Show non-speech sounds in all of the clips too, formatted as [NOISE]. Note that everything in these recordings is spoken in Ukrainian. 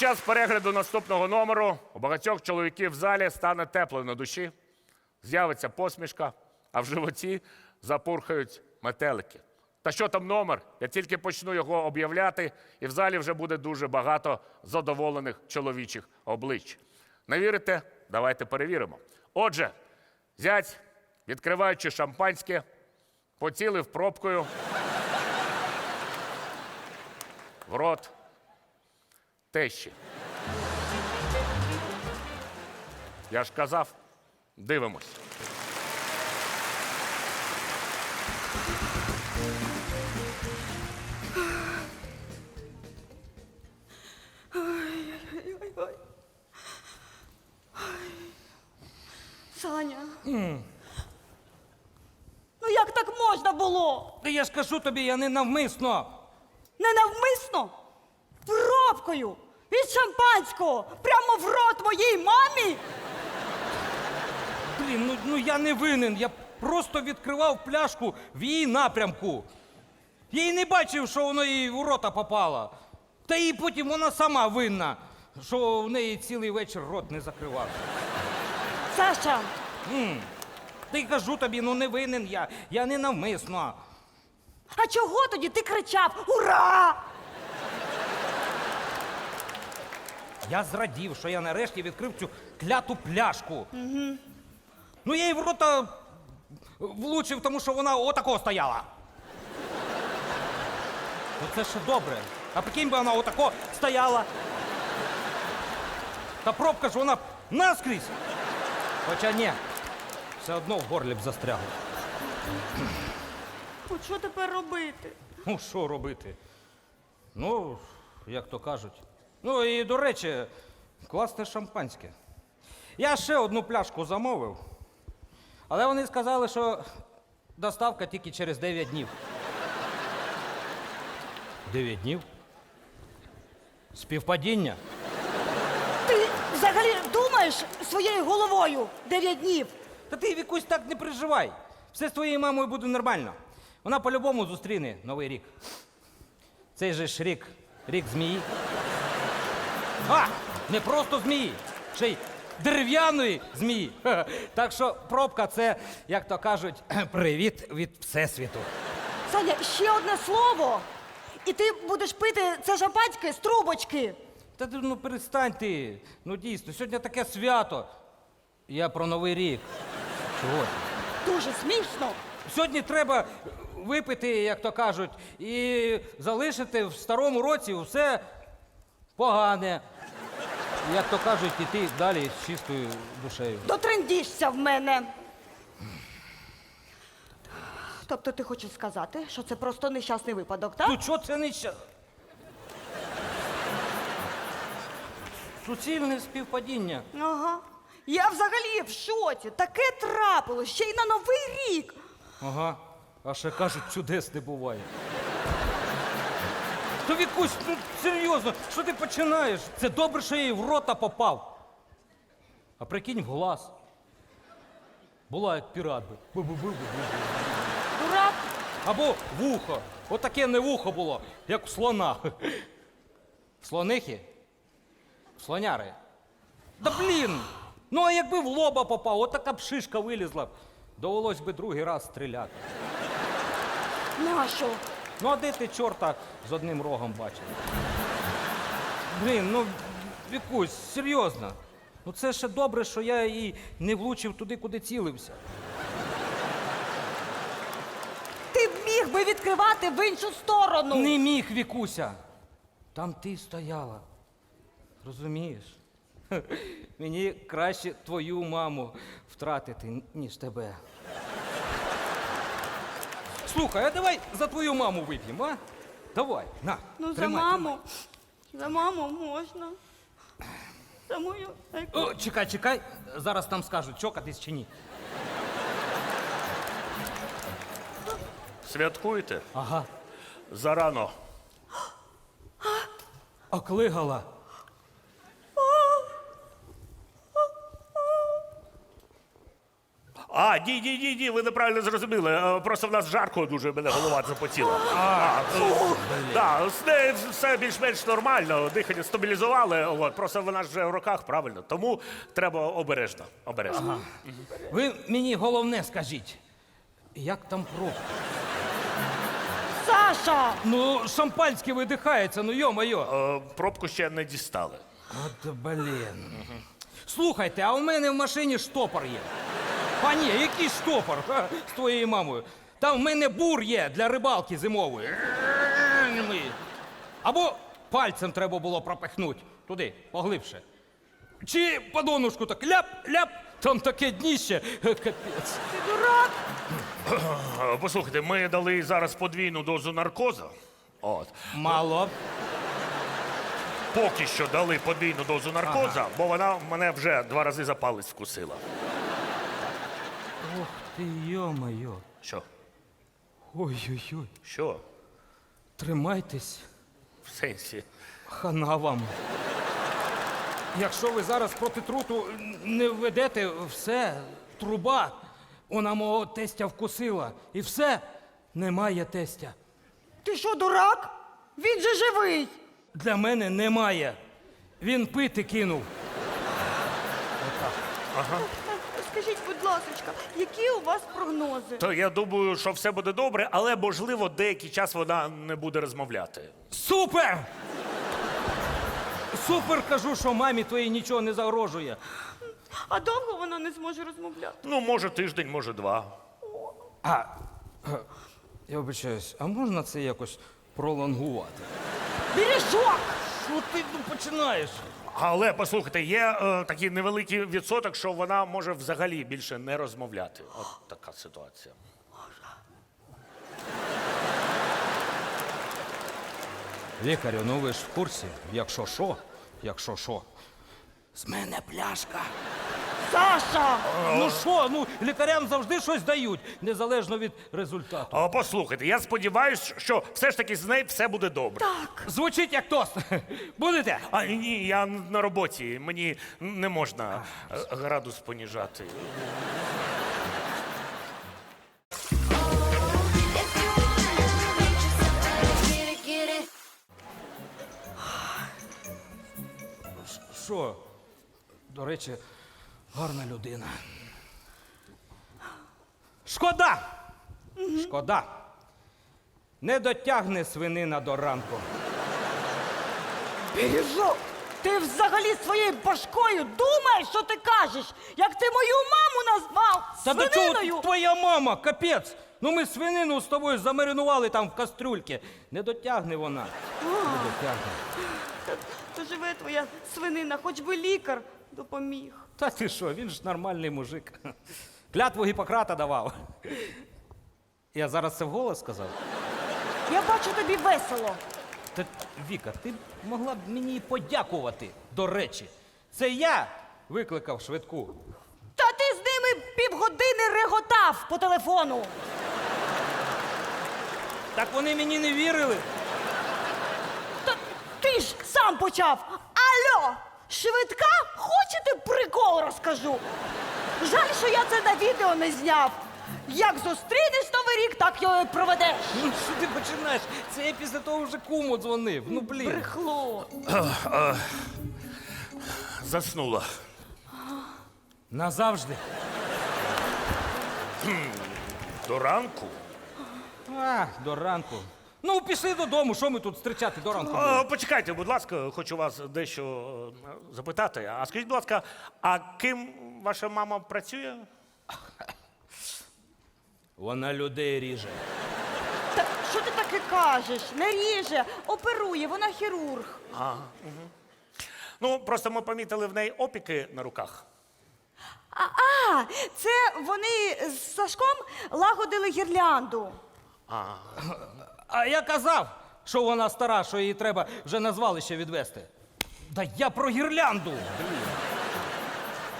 час перегляду наступного номеру у багатьох чоловіків в залі стане тепло на душі, з'явиться посмішка, а в животі запурхають метелики. Та що там номер? Я тільки почну його об'являти, і в залі вже буде дуже багато задоволених чоловічих облич. Не вірите? Давайте перевіримо. Отже, зять, відкриваючи шампанське, поцілив пробкою в рот тещі. Я ж казав, дивимось. Саня. Ну як так можна було? Та я ж кажу тобі, я не навмисно. Ненавмисно? Пробкою від шампанського прямо в рот моїй мамі? Блін, ну, ну я не винен. Я просто відкривав пляшку в її напрямку. Я й не бачив, що воно їй в рота попало. Та і потім вона сама винна, що в неї цілий вечір рот не закривався. Саша, Та й кажу тобі, ну не винен я. Я не навмисно. а чого тоді ти кричав Ура! Я зрадів, що я нарешті відкрив цю кляту пляшку. Угу. Ну я їй в рота влучив, тому що вона отако стояла. Оце ще добре. А прикинь би вона отако стояла. Та пробка ж вона наскрізь. Хоча ні, все одно в горлі б застрягла. От що тепер робити? Ну, що робити? Ну, як то кажуть. Ну і до речі, класне шампанське. Я ще одну пляшку замовив, але вони сказали, що доставка тільки через 9 днів. 9 днів? Співпадіння? Ти взагалі думаєш своєю головою дев'ять днів? Та ти Вікусь так не переживай. Все з твоєю мамою буде нормально. Вона по-любому зустріне новий рік. Цей же ж рік, рік змії. А! Не просто змії, ще й дерев'яної змії. Ха-ха. Так що пробка це, як то кажуть, привіт від Всесвіту. Саня, ще одне слово. І ти будеш пити це шампанське з трубочки. Та ти, ну перестань ти. Ну дійсно, сьогодні таке свято. Я про новий рік. Чого? ти? Дуже смішно. Сьогодні треба випити, як то кажуть, і залишити в старому році все погане. Як то кажуть, іти далі з чистою душею. Дотрендішся в мене. Тобто ти хочеш сказати, що це просто нещасний випадок, так? Ну чого це не ща... Суцільне співпадіння. Ага. Я взагалі в шоці. Таке трапилось ще й на новий рік. Ага. А ще кажуть, чудес не буває. То Вікусь, ну серйозно, що ти починаєш? Це добре, що я їй в рота попав. А прикинь в глаз. Була як пірат би. Бу-бу-бу-бу-бу. Дурак. Або вухо. Отаке не вухо було, як у слона. Слонихи? Слоняри. Да блін! Ну а якби в лоба попав, отака б шишка вилізла. Довелось би другий раз стріляти. Нащо? Ну а де ти чорта з одним рогом бачив? Блін, ну Вікусь, серйозно. Ну це ще добре, що я і не влучив туди, куди цілився. Ти б міг би відкривати в іншу сторону. Не міг, Вікуся. Там ти стояла. Розумієш? Мені краще твою маму втратити, ніж тебе. Слухай, а давай за твою маму вип'ємо, а? Давай, на. Ну, за тримай, маму. За маму можна. За мою. тримай. О, чекай, чекай. Зараз нам скажуть, чокатись чи ні. Святкуйте Ага. зарано. Оклигала. А, ні, ні, ні, ні, ви неправильно зрозуміли. Е, Просто в нас жарко дуже мене голова запотіла. А, ну, да, з нею все більш-менш нормально, дихання стабілізували. От, просто вона ж вже в руках, правильно. Тому треба обережно. обережно. Ви мені головне скажіть, як там пробка? Саша! Ну, шампанське видихається, ну йо-моє. Е, Пробку ще не дістали. От блін. Слухайте, а у мене в машині штопор є. А ні, який штопор ха, з твоєю мамою? Там в мене бур є для рибалки зимової. Або пальцем треба було пропихнути туди, поглибше. Чи по донушку так ляп-ляп, там таке дніще. Капець. Ти дурак! Послухайте, ми дали зараз подвійну дозу наркоза. От. Мало. Поки що дали подвійну дозу наркоза, бо вона мене вже два рази за палець вкусила. Ох ти йо-моє. Що? Ой-ой-ой. Що? Тримайтесь. В сенсі? Хана вам. Якщо ви зараз проти труту не введете, все, труба. Вона мого тестя вкусила. І все, немає тестя. Ти що, дурак? Він же живий! Для мене немає. Він пити кинув. Будь ласка, які у вас прогнози? То я думаю, що все буде добре, але можливо деякий час вона не буде розмовляти. Супер! Супер кажу, що мамі твоїй нічого не загрожує. А довго вона не зможе розмовляти? Ну, може, тиждень, може, два. А, е, я вибачаюсь, а можна це якось пролонгувати? Бережок! Що ти ну, починаєш? Але послухайте, є е, такий невеликий відсоток, що вона може взагалі більше не розмовляти. От така ситуація. Лікарю, ну ви ж в курсі, якщо що, якщо що. З мене пляшка. Саша! Ну що, ну лікарям завжди щось дають, незалежно від результату. А послухайте, я сподіваюся, що все ж таки з нею все буде добре. Звучить як тост. Будете? А ні, я на роботі. Мені не можна е, градус поніжати. If you wanna make yourself get it, get it. Що? До речі, гарна людина. Шкода! Шкода. Не дотягне свинина до ранку. Бережок! Ти взагалі своєю башкою думаєш, що ти кажеш? Як ти мою маму назвав Та до свининою? чого твоя мама, капець? Ну ми свинину з тобою замаринували там в кастрюльки. Не дотягне вона. Не дотягне. Та- То живе твоя свинина, хоч би лікар допоміг. Та ти що, він ж нормальний мужик. [LAUGHS] Клятву Гіппократа давав. Я зараз це вголос сказав. Я бачу тобі весело. Та Віка, ти б могла б мені подякувати, до речі. Це я викликав швидку. Та ти з ними півгодини реготав по телефону. Так вони мені не вірили. Та ти ж сам почав. Алло, швидка? Хочете прикол розкажу? Жаль, що я це на відео не зняв. Як зустрінеш новий рік, так його і проведеш. Ну що ти починаєш? Це я після того вже куму дзвонив. Ну блін. Брехло. Заснула. Назавжди. До ранку. А, до ранку. Ну, пішли додому, що ми тут зустрічати до ранку? будемо? О, почекайте, будь ласка, хочу вас дещо е, запитати. А скажіть, будь ласка, а ким ваша мама працює? Вона людей ріже. Та що ти таке кажеш? Не ріже, оперує, вона хірург. Ну, просто ми помітили в неї опіки на руках. А, а це вони з Сашком лагодили гірлянду. А я казав, що вона стара, що її треба вже на звалище відвести. Да я про гірлянду.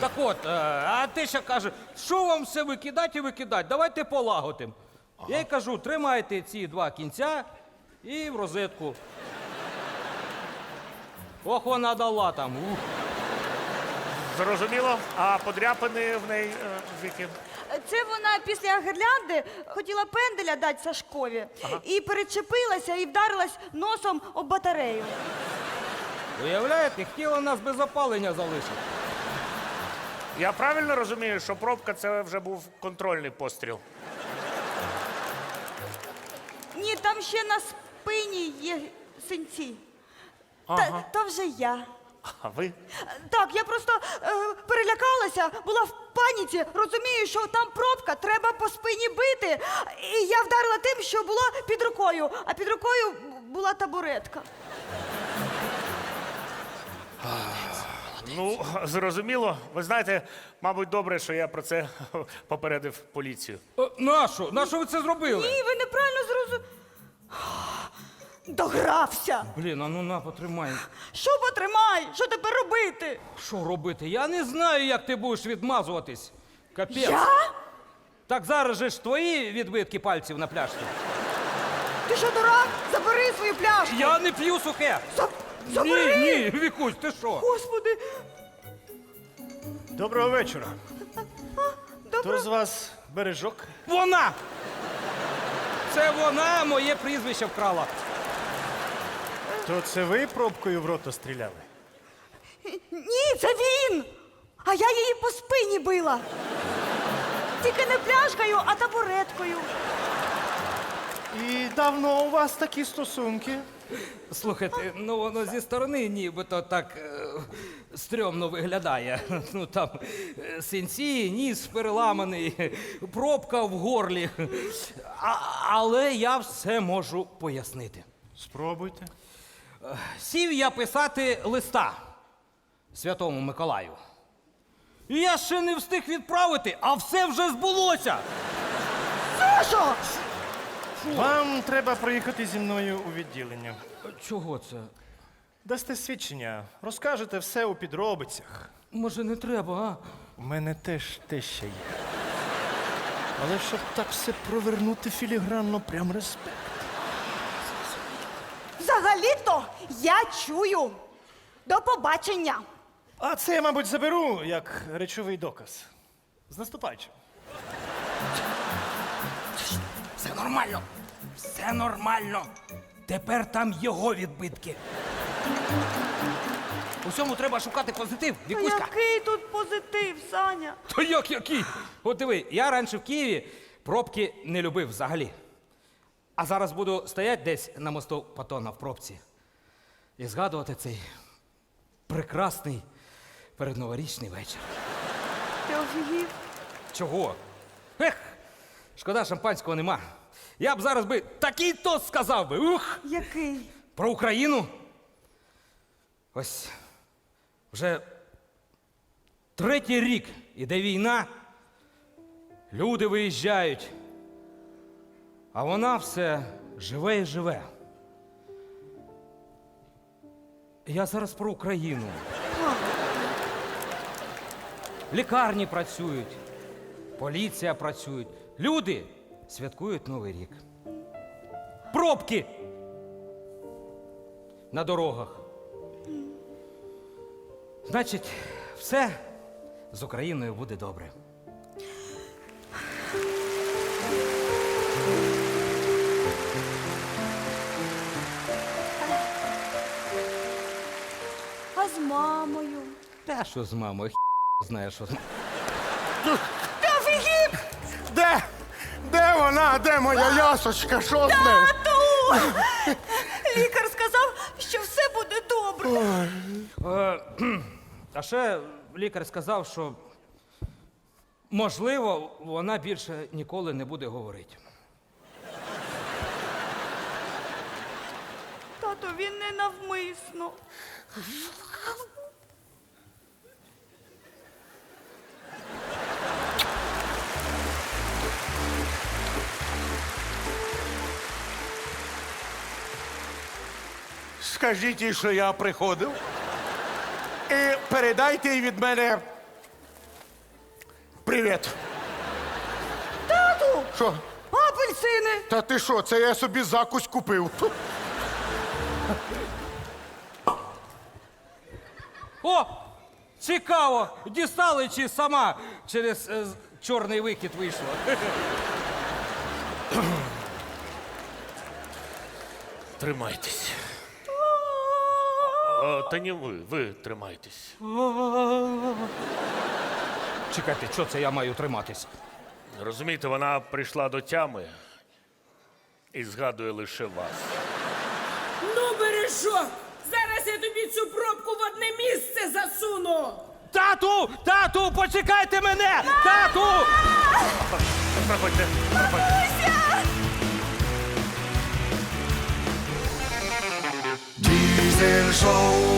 Так от, е, а ти ще каже, що вам все викидати і викидати? Давайте полагодимо. Я їй кажу, тримайте ці два кінця і в розетку. Ох, вона дала там. Ух. Зрозуміло. А подряпини в неї е, звідки? Це вона після гірлянди хотіла пенделя дати Сашкові і перечепилася і вдарилась носом об батарею. Уявляєте, хотіла нас без опалення залишити. Я правильно розумію, що пробка це вже був контрольний постріл. Ні, там ще на спині є синці. Та, то вже я. А ви? Так, я просто е, перелякалася, була в паніці, розумію, що там пробка, треба по спині бити. І я вдарила тим, що було під рукою, а під рукою була табуретка. Ну, зрозуміло. Ви знаєте, мабуть, добре, що я про це попередив поліцію. Е, Нащо? Нащо ви це зробили? Ні, ви неправильно зрозуміли. Догрався. Блін, а ну на, потримай. Що потримай? Що тепер робити? Що робити? Я не знаю, як ти будеш відмазуватись. Капець. Я? Так зараз же ж твої відбитки пальців на пляшці. Ти що, дурак? Забери свою пляшку. Я не п'ю сухе. За- Забери. Ні, ні, Вікусь, ти що? Господи, Доброго вечора. добре. Хто з вас бережок? Вона! Це вона моє прізвище вкрала. То це ви пробкою в рота стріляли? Ні, це він! А я її по спині била. Тільки не пляшкою, а табуреткою. І давно у вас такі стосунки? Слухайте, ну воно зі сторони нібито так е, стрьомно виглядає. Ну там е, синці, ніс переламаний, пробка в горлі. А, але я все можу пояснити. Спробуйте. Сів я писати листа Святому Миколаю. І я ще не встиг відправити, а все вже збулося. Сашо! Вам треба проїхати зі мною у відділення. Чого це? Дасте свідчення, розкажете все у підробицях. Може, не треба, а? У мене теж те ще є. Але щоб так все провернути філігранно, прям респект. Взагалі-то я чую. До побачення. А це я, мабуть, заберу як речовий доказ. З наступаючим. Все нормально. Все нормально. Тепер там його відбитки. Усьому треба шукати позитив, Та Вікуська. який тут позитив, Саня? Та як який? От диви, я раніше в Києві пробки не любив взагалі. А зараз буду стояти десь на мосту Патона в пробці і згадувати цей прекрасний передноворічний вечір. Ти офігів? Чого? Ех, шкода, шампанського нема. Я б зараз би такий тост сказав би. Ух! Який? Про Україну. Ось вже третій рік іде війна. Люди виїжджають. А вона все живе і живе. Я зараз про Україну. Лікарні працюють, поліція працюють. Люди святкують Новий рік. Пробки на дорогах. Значить, все з Україною буде добре. Мамою? Та що з мамою? Хі знає, що з мамою. Ти офігів? Де? Де вона? Де моя ясочка? Що з нею? Тату! Лікар сказав, що все буде добре. Е, а ще лікар сказав, що можливо, вона більше ніколи не буде говорити. Тато, він не навмисно. Скажіть їй, що я приходив. І передайте їй від мене. Привіт. Тату! Що? Апельсини! Та ти що, це я собі закусь купив. О! Цікаво, дістали чи сама через е, з- чорний вихід вийшла. Тримайтесь. А, Та ні ви, ви тримайтесь. Чекайте, що це я маю триматись? Розумієте, вона прийшла до тями і згадує лише вас. Ну, бережок! Зараз я тобі цю пробку одне місце засуну. Тату! Тату! Почекайте мене! Тату! Проходьте, шоу.